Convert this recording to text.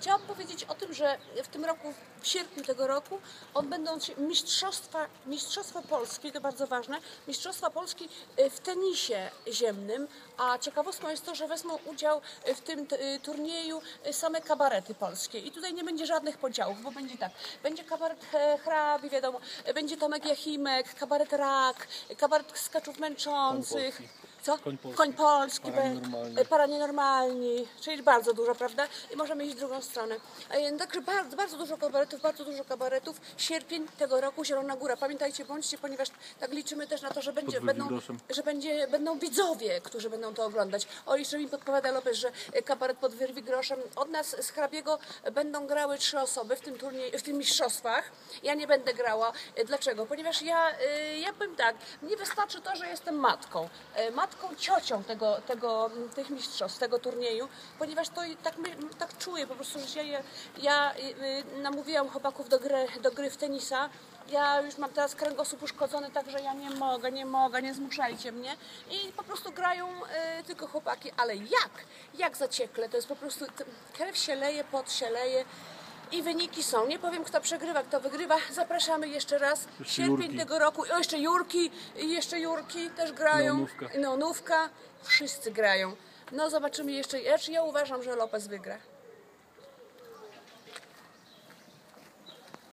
Chciałam powiedzieć o tym, że w tym roku, w sierpniu tego roku, odbędą się mistrzostwa, mistrzostwa Polski, to bardzo ważne, mistrzostwa Polski y, w tenisie ziemnym, a ciekawostką jest to, że wezmą udział w tym y, turnieju y, same kabarety polskie. I tutaj nie będzie żadnych podziałów, bo będzie tak, będzie kabaret e, hrabi, wiadomo, będzie Tomek Jachimek, kabaret rak, kabaret skaczów męczących. Co? Koń polski. Koń polski, Paranormalni. czyli bardzo dużo, prawda? I możemy iść w drugą stronę. Także bardzo, bardzo dużo kabaretów, bardzo dużo kabaretów. Sierpień tego roku, Zielona Góra. Pamiętajcie, bądźcie, ponieważ tak liczymy też na to, że będzie, będą, że będzie, będą widzowie, którzy będą to oglądać. O, jeszcze mi podpowiada Lopez, że e, kabaret pod Wyrwigroszem. Od nas z hrabiego będą grały trzy osoby w tym turnieju, w tym mistrzostwach. Ja nie będę grała. E, Dlaczego? Ponieważ ja, e, ja powiem tak, mnie wystarczy to, że jestem matką. E, Matką, ciocią tego, tego, tych mistrzostw, tego turnieju, ponieważ to tak, my, tak czuję po prostu, że ja, ja y, namówiłam chłopaków do gry, do gry w tenisa. Ja już mam teraz kręgosłup uszkodzony, także ja nie mogę, nie mogę, nie zmuszajcie mnie. I po prostu grają y, tylko chłopaki, ale jak? Jak zaciekle, to jest po prostu, krew się leje, pot się leje. I wyniki są. Nie powiem, kto przegrywa, kto wygrywa. Zapraszamy jeszcze raz. Jeszcze Sierpień Jurki. tego roku. O, jeszcze Jurki, jeszcze Jurki też grają. Neonówka. Neonówka. Wszyscy grają. No zobaczymy jeszcze. Ja, ja uważam, że Lopez wygra.